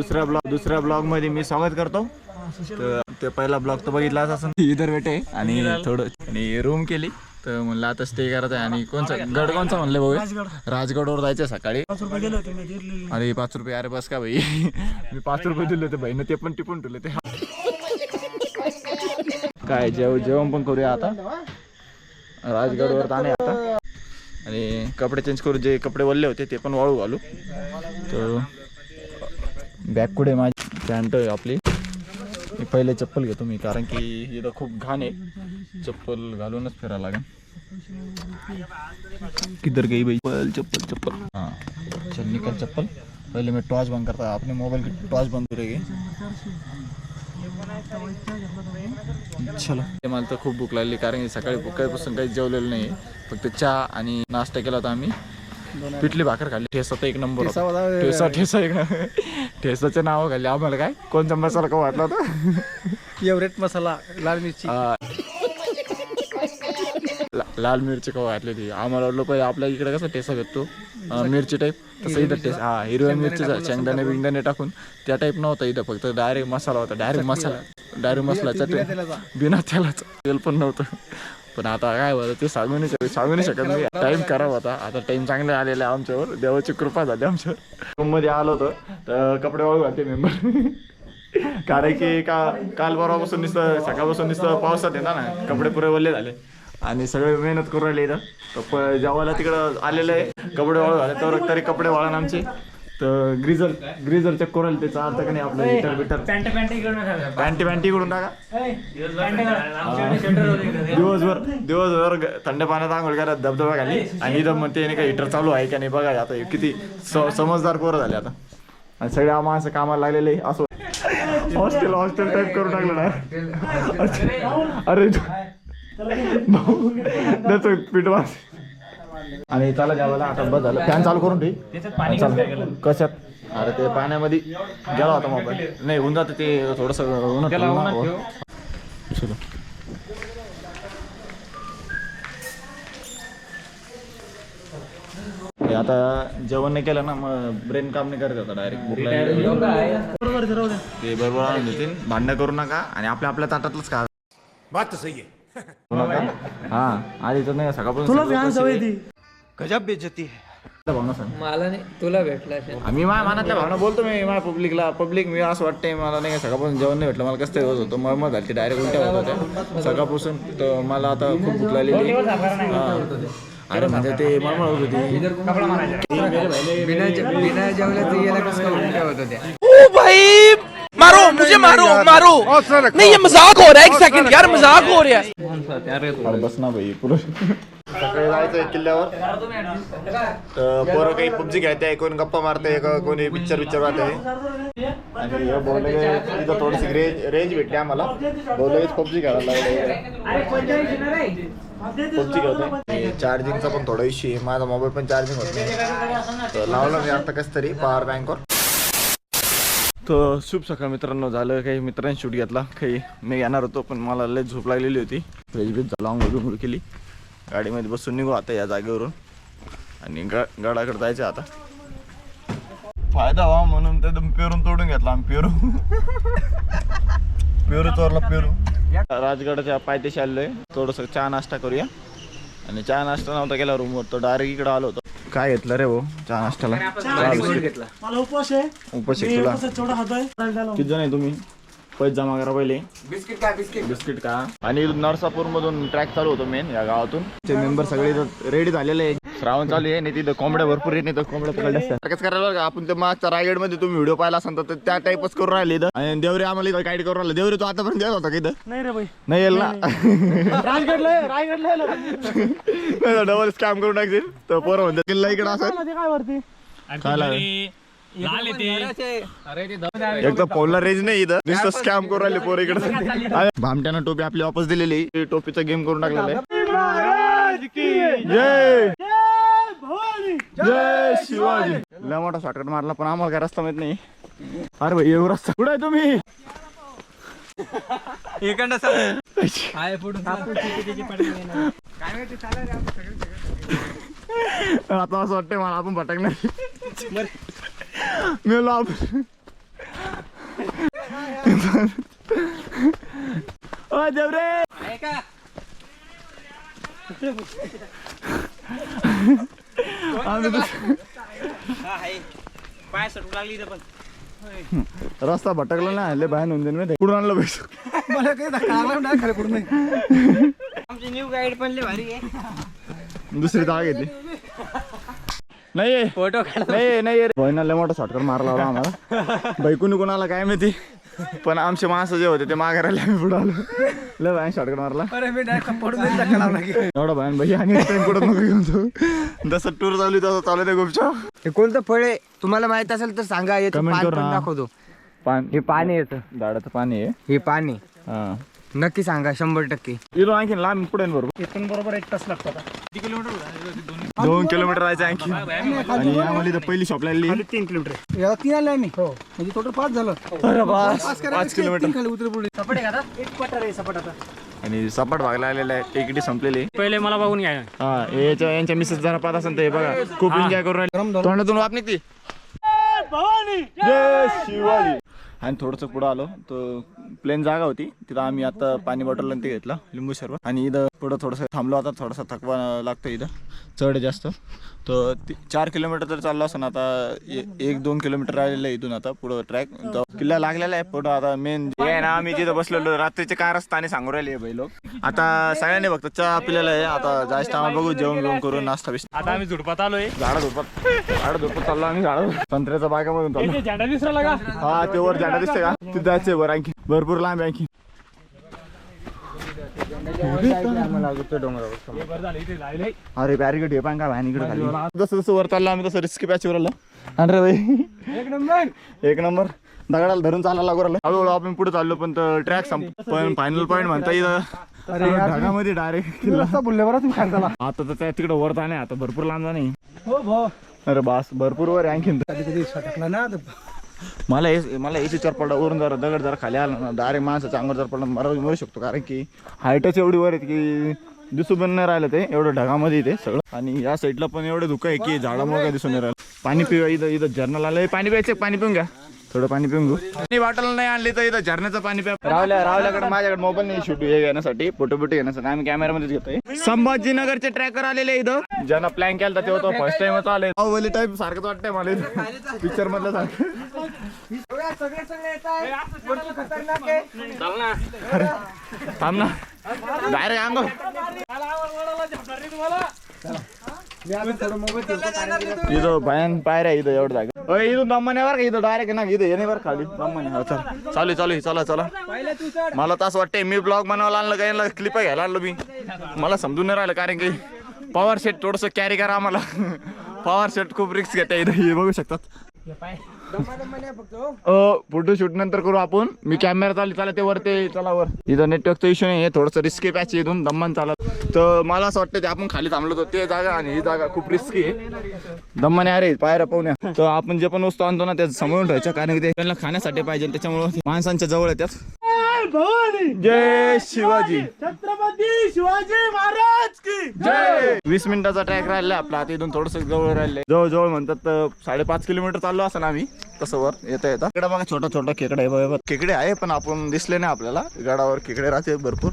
दुसऱ्या ब्लॉग दुसऱ्या ब्लॉगमध्ये मी स्वागत करतो. तर ते पहिला ब्लॉग तर बघितला असं इधर बेटे आणि थोडं आणि रूम केली. तर म्हणलं आता स्टे करत आहे. आणि कोणचा गड कोणचा म्हणले भाऊ? राजगडवर जायचं सकाळी. अरे पाच रुपये. अरे बस का भाई? मी पाच रुपये दिले होते भाई. ते पण टिपून ठेवले ते. काय जेव जेवण पण करूया आता. राजगडवर ताणे आता. आणि कपडे चेंज करू जे कपडे वल्ले होते ते पण वाळू घालू. तर बॅग कुठे माझी? पॅन्ट आहे आपली. मी पहिले चप्पल घेतो मी कारण की इथं खूप घाण आहे. चप्पल घालूनच फिरायला लागेल. किधर गई भाई चप्पल चप्पल चप्पल. चल निकल चप्पल. पहिले मी टॉर्च बंद करता. अपने मोबाइल की टॉर्च बंद करेगी चलो. ते मला तर खूप भूक लागली कारण की सकाळी भुकायपासून काही जेवलेलं नाही फक्त चहा आणि नाश्ता केला होता आम्ही. पिठली भाकर खाल्ली. ठेसा तर एक नंबर. ठेसा ठेसा एक नंबर. ठेसाचे नाव खाल्ले. आम्हाला काय? कोणता मसाला का वाटला होता? एवरेट मसाला लाल मिरची. लाल मिरची का वाटली होती. आम्हाला वाटलं पाहिजे आपल्या इकडे कसं टेसा भेटतो? मिरची टाईप तसं इथं टेस्ट हा हिरव्या मिरचीचा शेंगदाणे बिंगदाणे टाकून. त्या टाईप नव्हता इथं फक्त. डायरेक्ट मसाला होता. डायरेक्ट मसाला. डायरेक्ट मसाला चटणी बिना तेलाचं. तेल पण नव्हतं. पण आता काय होतं ते सांगू नाही शकत सांगू नाही. शकत मी टाइम खराब होता. आता टाइम चांगला आलेला आहे आमच्यावर. देवाची कृपा झाली आमच्यावर. रूममध्ये आलो होतो तर कपडे वाळू घालते मेंबर कारण की का काल परवापासून नुसतं सकाळपासून नुसतं पावसात येणार ना कपडे पुरे वल्ले झाले. आणि सगळे मेहनत करून राहिले इथं. जेवायला तिकडं आलेलं आहे. कपडे वाळू झाले तर तरी कपडे वाळण आमचे. तर चेक करून राहिले त्याचा अर्थ का नाही आपलं हिटर बिटर पॅन्ट पॅन्ट इकडून पॅन्टी पॅन्टी टाका दिवसभर दिवसभर ग- थंड पाण्यात आंघोळ करत धबधबा खाली आणि इथं म्हणते नाही का हिटर चालू आहे का नाही बघा आता हे किती स- समजदार पोरं झाले आता आणि सगळे आम्हा असं कामाला लागलेले असं हॉस्टेल हॉस्टेल टाईप करून टाकलं ना अरे भाऊ, त्याचं पीठ आणि त्याला जेवायला आता बस झालं फॅन चालू करून ठेवी. कशात? अरे ते पाण्यामध्ये गेला होता मोबाईल नाही होऊन जातं ते थोडस आता जेवण नाही केलं ना मग ब्रेन काम नाही करत आता डायरेक्ट भूक लागली. ते बरोबर आणून देतील भांडणं करू नका आणि आपल्या आपल्या ताटातलंच खा. बात सही है नका. हा आधी तर नाही सकाळपासून सगळं गजब बेइज्जती है। पैसे- भावना सांग मला नाही तुला भेटला असेल. आम्ही माझ्या मनातल्या भावना बोलतो मी माझ्या पब्लिकला पब्लिक मी असं वाटतंय मला नाही का सकाळपासून जेवण नाही भेटलं मला कसं तरी होत. मळमळ झाली डायरेक्ट उलट्या होत होत्या. सकाळपासून तर मला आता खूप भूक लागलेली. हा. अरे म्हणजे ते मळमळ होत होती. बिना जे- बिना जेवल्याचं याला कसं काय उलट्या होत होत्या. ओ भाई मारो मुझे मारो मारो। नहीं ये मजाक हो रहा है एक सेकंड यार मजाक हो रहा है। अरे बस ना भाई पुरुष सकाळी जायचं किल्ल्यावर. तर पोरं काही पबजी खेळते कोण गप्पा मारते कोणी पिक्चर पिक्चर पाहते आणि हे बोलले तिथं थोडीशी रेंज रेंज भेटली आम्हाला. बोलले पबजी खेळायला लागले. पबजी खेळतोय चार्जिंगचा पण थोडा इश्यू आहे. माझा मोबाईल पण चार्जिंग होत नाही. तर लावलं मी आता कसं तरी पॉवर बँकवर तर शुभ सकाळ मित्रांनो. झालं काही मित्रांनी शूट घेतला. काही मी येणार होतो पण मला लय झोप लागलेली होती. फ्रेश बीज झाला आंघोळ केली. गाडीमध्ये बसून निघू आता या जागेवरून. आणि ग गडाकडे जायचं आता. फायदा व्हा म्हणून ते पेरून तोडून घेतला आम्ही पेरू पेरू चोरला पेरू राजगडाच्या पायथ्याशी आलोय थोडंसं चहा नाश्ता करूया. आणि चहा नाश्ता नव्हता केला रूमवर तो डायरेक्ट इकडे आलो होतो. काय घेतलं रे भाऊ चहा. मला उपवास आहे. खातोय किती जण आहे तुम्ही? पैसे जमा करा पहिले. बिस्किट काय बिस्किट. बिस्किट का आणि नरसापूर मधून ट्रॅक चालू होतो मेन या गावातून. ते मेंबर सगळे रेडी झालेले आहे श्रावण चालू आहे नाही तिथं कोंबड्या भरपूर आहे नाही तर कोंबड्या पकडल्या असतात करायला का? आपण ते मागच्या रायगडमध्ये तुम्ही व्हिडिओ पाहिला असाल तर त्या टाईपच करून राहिले इथं. आणि देवरे आम्हाला इथं गाईड करून राहिले. देवरे तू आतापर्यंत येत होता का इथं? नाही रे भाई नाही येईल ना? रायगडला. डबल स्कॅम करून टाकतील तर पोरं म्हणतात किल्ला इकडे असेल. काय वरती? ते एक तर फोनला रेंज नाही इथं. नुसतं स्कॅम करून राहिले पोर इकडे. भामट्यानं टोपी आपली वापस दिलेली. टोपीचा गेम करून टाकलेला आहे. जय जय शिवाजी. लय मोठा शॉर्टकट मारला पण आम्हाला काय रस्ता माहीत नाही. अरे भाई एवढा रस्ता कुठे आहे तुम्ही? आता असं वाटतंय मला आपण भटकणार. मी म्हणलो आपण ओ देवरे आम्ही तर- पाय सटू लागली इथं पण रस्ता भटकला ना हल्ले बाहेर होऊन जाईल माहिती कुठून आणलं पैसे मला काही नाही पडून नाही आमची न्यू गाईड पण लय भारी आहे दुसरी जागा घेतली नाही फोटो नाही नाही रे. बहिणा लय मोठा शॉर्टकट मारला होता आम्हाला. बैकून कोणाला काय माहिती? पण आमचे माणसं जे होते ते माघारायला आम्ही पुढे आलो. लय बायन शॉर्टकट मारला. एवढा बायन भाई आणि टाइम पुढे नको घेऊन जाऊ जसं टूर चालू तसं चालू आहे गुपचाप हे कोणतं फळ आहे? तुम्हाला माहीत असेल तर सांगा पण ना. दाखवतो. पान. हे पाणी येतं झाडाचं पाणी आहे. हे पाणी हा. नक्की सांगा शंभर टक्के. इथून आणखी लांब पुढे बरोबर. इथून बरोबर एक तास लागतो आता दोन किलोमीटर जायचं आणखी. आणि आम्हाला इथं पहिली शॉप लागली. तीन किलोमीटर याला तीन आले आम्ही. हो. म्हणजे टोटल पाच झालं. अरे बास. पाच किलोमीटर तीन खाली उतरे पुढे. सपाट आहे का आता? एक पठार आहे सपाट आता. आणि सपाट भागला आलेला आहे. टिकिटी संपलेली. पहिले मला बघून घ्या. हा याच्या यांच्या मिसेस जरा पाहत असेल तर हे बघा खूप एन्जॉय करून राहिले. तोंडातून वाप निघते. जय शिवाजी. आणि थोडंसं पुढं आलो. तर प्लेन जागा होती. तिथं आम्ही आता पाणी बॉटल ते घेतलं लिंबू सरबत. आणि इथं पुढं थोडंसं थांबलो आता थोडासा थकवा लागतो इथं. चढ आहे जास्त? तर ती- चार किलोमीटर तर चाललो असं आता एक दोन किलोमीटर राहिलेलं आहे इथून आता पुढं ट्रॅक किल्ला लागलेला आहे पुढं आता मेन जे आहे ना आम्ही जिथं बसलेलो रात्रीचे कारस्थाने सांगू राहिले भाई लोक. आता सगळ्यांनी फक्त चहा पिलेला आहे आता जास्त आम्हाला बघू जेवण जेवण करून नाश्ता बिस्ता. आता आम्ही झुडपात आलोय. झाडं झोपत झाडं झोपत चाललो आम्ही झाडं संत्र्याचा बागामधून चाललो. झेंडा दिसला का? हा ते वर झाडं दिसते का? तिथं जायचंय वर आणखी. भरपूर लांब आहे अरे बॅरिकेड हे पण काय भाई इकडे खाली. जसं जसं वर चाललं आम्ही तसं रिस्की पॅच वर आलो. आणि रे भाई एक नंबर. एक नंबर. दगडाला धरून चालायला लागू राहिलं. हळूहळू आपण पुढे चाललो पण ट्रॅक संप पण फायनल पॉईंट म्हणता इथं ढगामध्ये डायरेक्ट रस्ता बोलले बरं तुम्ही खांदाला आता तर त्या तिकडे वर जाणे आता भरपूर लांब जाणे. हो भो अरे बास भरपूर वर आणखीन. कधी कधी सटकला ना मला हे मला याची चार पडला वरून जरा दगड जरा खाली आला ना डायरेक्ट माणसाच्या अंगावर जर पडला मरा मरू शकतो कारण की हाईटच एवढी वर आहेत की दिसू पण नाही राहिलं ते एवढं ढगामध्ये ते सगळं. आणि या साईडला पण एवढं धुकं आहे की झाडामुळे काय दिसून नाही राहिलं. पाणी पिवा इथं इथं जर्नल आलं पाणी प्यायचं पाणी पिऊन घ्या. थोडं पाणी पिऊन घेऊ. पाणी बॉटल नाही आणली तर इथं झरण्याचं पाणी प्या. रावल्या रावल्याकडे माझ्याकडे मोबाईल नाही शूट हे घेण्यासाठी फोटो बिटो घेण्यासाठी आम्ही कॅमेरामध्येच घेतोय. संभाजीनगरचे ट्रॅकर आलेले इथं. ज्यांना प्लॅन केला तेव्हा तो फर्स्ट टाइमच आले बाहुबली टाईप सारखंच वाटतंय मला पिक्चर मधलं सारखं. थांब ना. डायरेक्ट अंग इथं भयान पायऱ्या इथं एवढं जागा. अय, इथून दमण्यावर का इथं डायरेक्ट ना इथं येण्यावर खाली दमणे. हो चल. चालू आहे, चालू आहे, चला चला. मला तर असं वाटतंय मी ब्लॉग बनवायला आणलं काही क्लिप घ्यायला आणलो मी. मला समजून नाही राहिलं कारण की पॉवर सेट थोडंसं कॅरी करा आम्हाला. पॉवर सेट खूप रिक्स घेते इथं हे बघू शकतात. फोटो शूट नंतर करू आपण. मी कॅमेरा चालू चला ते वर ते चला वर. इथं नेटवर्कचा इश्यू नाही आहे थोडंसं रिस्की पॅच इथून दमन चालत. तर मला असं वाटतं ते आपण खाली थांबलो होतो ते जागा आणि ही जागा खूप रिस्की आहे. दम्माने अरे पायऱ्या पाहुण्या तर आपण जे पण वस्तू आणतो ना त्या समोरून ठेवायच्या कारण की ते त्यांना खाण्यासाठी पाहिजे त्याच्यामुळे माणसांच्या जवळ येतात. जय शिवाजी। छत्रपती शिवाजी महाराज की जय। वीस मिनिटाचा ट्रॅक राहिला आपला. आता इथून थोडस जवळ राहिलंय जवळ जवळ म्हणतात तर साडेपाच किलोमीटर चाललो असं आम्ही. तसं वर येता येता. इकडे बघा छोटा छोटा खेकडा आहे बघा खेकडे आहे पण आपण दिसले नाही आपल्याला. गडावर खेकडे राहते भरपूर.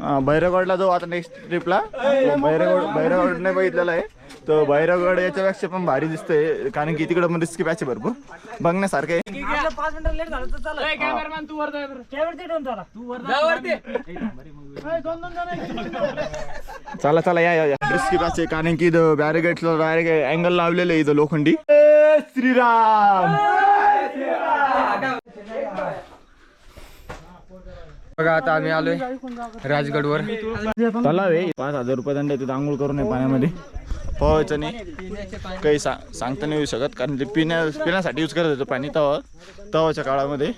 हा, भैरवगडला जाऊ आता नेक्स्ट ट्रिपला भैरवगड भैरवगड नाही बघितलेला आहे. तर भैरवगड याच्यापेक्षा पण भारी दिसतंय कारण की तिकडे पण रिस्की पॅच आहे भरपूर. बघण्यासारखं आहे. चला. चला. या या या. रिस्की पॅच आहे कारण की इथं बॅरिगेटला डायरेक्ट अँगल लावलेलं आहे इथं लोखंडी. श्रीराम. बघा आता आम्ही आलोय राजगडवर. तलाव आहे. पाच हजार रुपये दंड आहे तिथं आंघोळ करू नये पाण्यामध्ये. पोहायचं नाही काही सा सांगता नाही येऊ शकत कारण ते पिण्या पिण्यासाठी यूज करत होतं पाणी तवा तवाच्या काळामध्ये.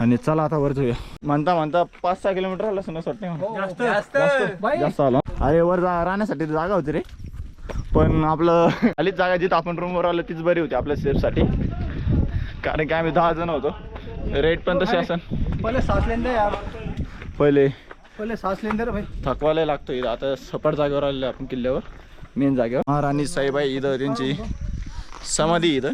आणि चला आता वर जाऊया. म्हणता म्हणता पाच सहा किलोमीटर आलं असं वाटतं जास्त. जास्त. आलो. अरे वर जा राहण्यासाठी जागा होती रे. पण आपलं खालीच जागा जिथं आपण रूमवर आलो तीच बरी होती आपल्या सेफसाठी कारण की आम्ही दहा जण होतो. रेट पण तसे असन. पहिले सास लेंदर यार. पहिले. पहिले सास लेंदर भाई. थकवायला लागतो इथं आता सपाट जागेवर आलेलो आपण किल्ल्यावर. मेन जागेवर. महाराणी साहेब आहे इथं त्यांची समाधी इथं.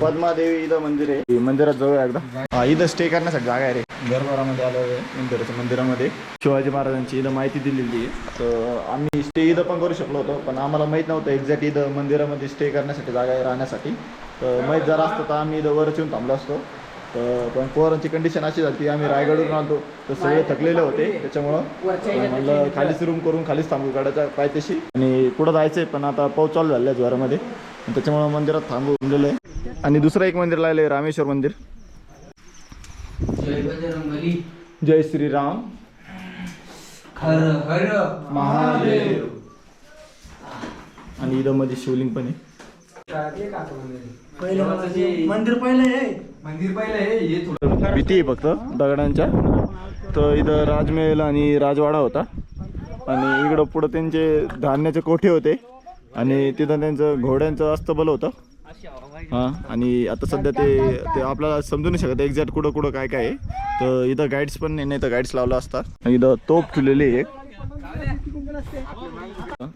पद्मादेवी इथं मंदिर आहे. मंदिरात जवळ एकदा. हा इथं स्टे करण्यासाठी जागा आहे रे. दरबारामध्ये आलो आहे मंदिराच्या मंदिरामध्ये. शिवाजी महाराजांची इथं माहिती दिलेली आहे. तर आम्ही स्टे इथं पण करू शकलो होतो पण आम्हाला माहीत नव्हतं एक्झॅक्ट इथं मंदिरामध्ये स्टे करण्यासाठी जागा आहे राहण्यासाठी. तर माहीत जरा असतं तर आम्ही इथं वरच येऊन थांबलो असतो. तर पण पोरांची कंडिशन अशी झाली आम्ही रायगडवरून आलो तर सगळे थकलेले होते त्याच्यामुळं. म्हणलं खालीच रूम करून खालीच थांबू गाड्याच्या पायथ्याशी. आणि पुढं जायचंय पण आता पाऊस चालू झाला आहे ज्वारामध्ये. त्याच्यामुळं मंदिरात थांबू थांबलेलं आहे. आणि दुसरं एक मंदिर लागलं आहे रामेश्वर मंदिर. जय बजरंगबली. जय श्रीराम. हर हर महादेव. आणि इथं मध्ये शिवलिंग पण आहे. मंदिर पहिले आहे. मंदिर पहिलं आहे हे थोडं भीती आहे फक्त दगडांच्या. तर इथं राजमहल आणि राजवाडा होता. आणि इकडं पुढं त्यांचे धान्याचे कोठे होते. आणि तिथं त्यांचं घोड्यांचं अस्तबल होतं. हां आणि आता सध्या ते ते आपल्याला समजू नाही शकत एक्झॅक्ट कुठं कुठं काय काय आहे. तर इथं गाईड्स पण नाही नाही तर गाईड्स लावला असतात आणि इथं तोप ठेवलेली आहे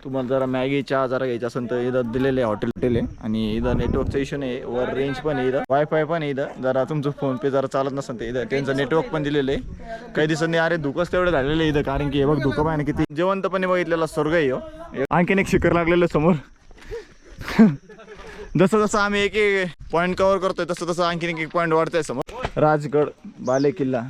तुम्हाला जरा मॅगी चहा जरा घ्यायचा असेल तर इथं दिलेले हॉटेल हॉटेल आहे आणि इथं नेटवर्कचा इश्यू नाही आहे. वर रेंज पण आहे इथं. वायफाय पण आहे इथं. जरा तुमचं फोन पे जरा चालत नसेल तर इथं. त्यांचं नेटवर्क पण दिलेलं आहे. काही दिवसांनी अरे धुकंच तेवढं झालेलं आहे इथं. कारण की हे बघ धुकं पाहिजे किती जिवंतपणे बघितलेला स्वर्ग आहे हो. आणखीन एक शिखर लागलेलं समोर. जसं जसं आम्ही एक एक पॉईंट कव्हर करतोय तसं तसं आणखीन एक एक पॉईंट वाढतोय समोर. राजगड बाले किल्ला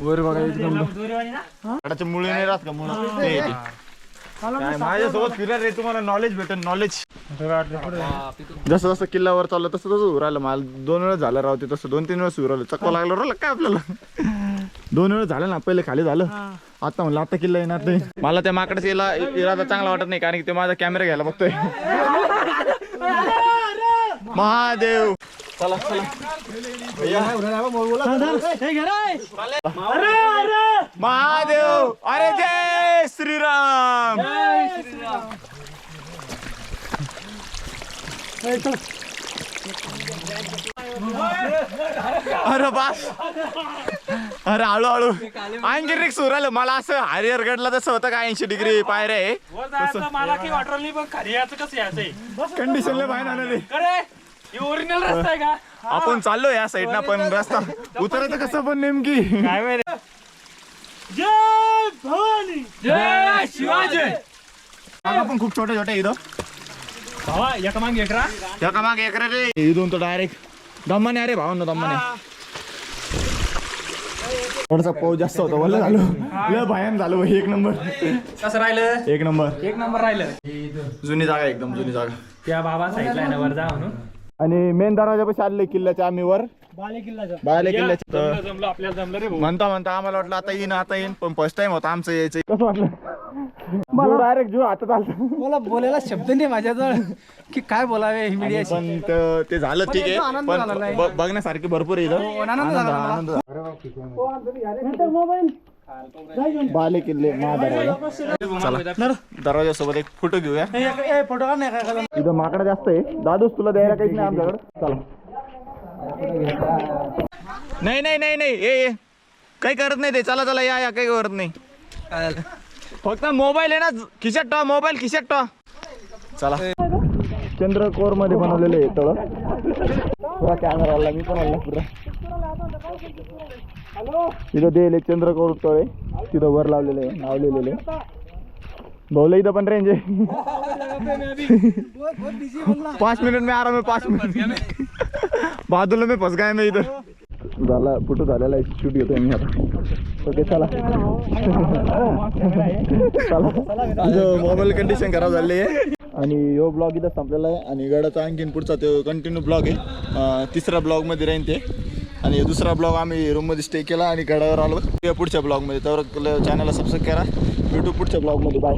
वर बघा झाडाच्या मुळे नाही राहत का मुळे माझ्यासोबत फिरायला रे तुम्हाला नॉलेज भेटेल नॉलेज जसं जसं किल्ल्यावर चाललं तसं तसं उरायला राहिलं मला दोन वेळा झालं राहते तसं दोन तीन वेळेस उभं राहिलं चक्का लागलं राहिलं काय आपल्याला दोन वेळा झालं ना पहिले खाली झालं आता म्हणलं आता किल्ला येणार नाही मला त्या माकडाचा याला इरादा चांगला वाटत नाही कारण की ते माझा कॅमेरा घ्यायला बघतोय. महादेव. चला चला. महादेव. अरे जय श्रीराम. अरे बास. अरे हळूहळू. आणखी रिक्स उरालं मला असं हरिहरगडला तसं होतं का ऐंशी डिग्री आहे मला काही वाटलं नाही पण खरी याचं कसं यायचंय? कंडिशनला बाहेर हे ओरिजिनल रस्ता आहे का? आपण चाललो या साईडनं पण रस्ता उतरायचं कसं पण नेमकी. काय माहिती? जय भवानी. जय शिवाजी. जागा पण खूप छोट्या छोट्या इथं. भावा एका मागे एक रा. या का मागे एकरा रे इथून तर डायरेक्ट दम्माने अरे भाऊ ना दम्माने थोडासा पाऊस जास्त होता बोल झालो. लय भयान झालो भाई एक नंबर. कसं राहिलं? एक नंबर. एक नंबर राहिलं. जुनी जागा एकदम जुनी जागा. त्या बाबा साईडला आहे ना वर जा म्हणून. आणि मेन दरवाजा पाशी आले किल्ल्याच्या आम्ही वर बाले किल्ला बाले किल्ल्याच्या. जमलं जमलं आपल्याला जमलं रे भाऊ. म्हणता म्हणता आम्हाला वाटलं आता येईन आता येईन पण फर्स्ट टाइम होता आमचं यायचं. कसं वाटलं? डायरेक्ट जीव हातात आलं मला बोलायला शब्द नाही माझ्याजवळ. की काय बोलावे ही मीडिया पण त- ते झालं ठीक आहे. आनंद पण झाला नाही. ब- बघण्यासारखे भरपूर आहे इथं. आनंद झाला मला. आनंद बाले किल्ले महादरवाजा दरवाजा सोबत एक फोटो घेऊया. इथं माकडं जास्त आहे. दादूस तुला द्यायला काहीच नाही आमच्याकडे. चला. नाही नाही नाही नाही. ए. काही करत नाही ते. चला चला या या. काही करत नाही. फक्त मोबाईल आहे ना. खिशात ठेवा मोबाईल खिशात ठेवा. चला. चंद्रकोरमध्ये बनवलेले आहे तळ. पुरा कॅमेरा मी पण आला पुरा तिथं दिले चंद्रकोर तळ. तिथं वर लावलेले आहे नाव लिहिलेले भाऊला इथं पण रेंज आहे. पाच मिनिट मी आराम पाच मिनिट बाजूला मी फसगाय गया इथं. झाला फोटो झालेला आहे? शूट घेतोय मी आता. ओके चला. चला. मोबाईल कंडिशन खराब झाली आहे. आणि यो ब्लॉग इथं संपलेला आहे. आणि गडाचा आणखीन पुढचा तो कंटिन्यू ब्लॉग आहे. तिसऱ्या तिसरा ब्लॉगमध्ये राहीन ते. आणि दुसरा ब्लॉग आम्ही रूममध्ये स्टे केला आणि गडावर आलो. या पुढच्या ब्लॉगमध्ये. तर चॅनलला सबस्क्राईब करा. भेटू पुढच्या ब्लॉगमध्ये. बाय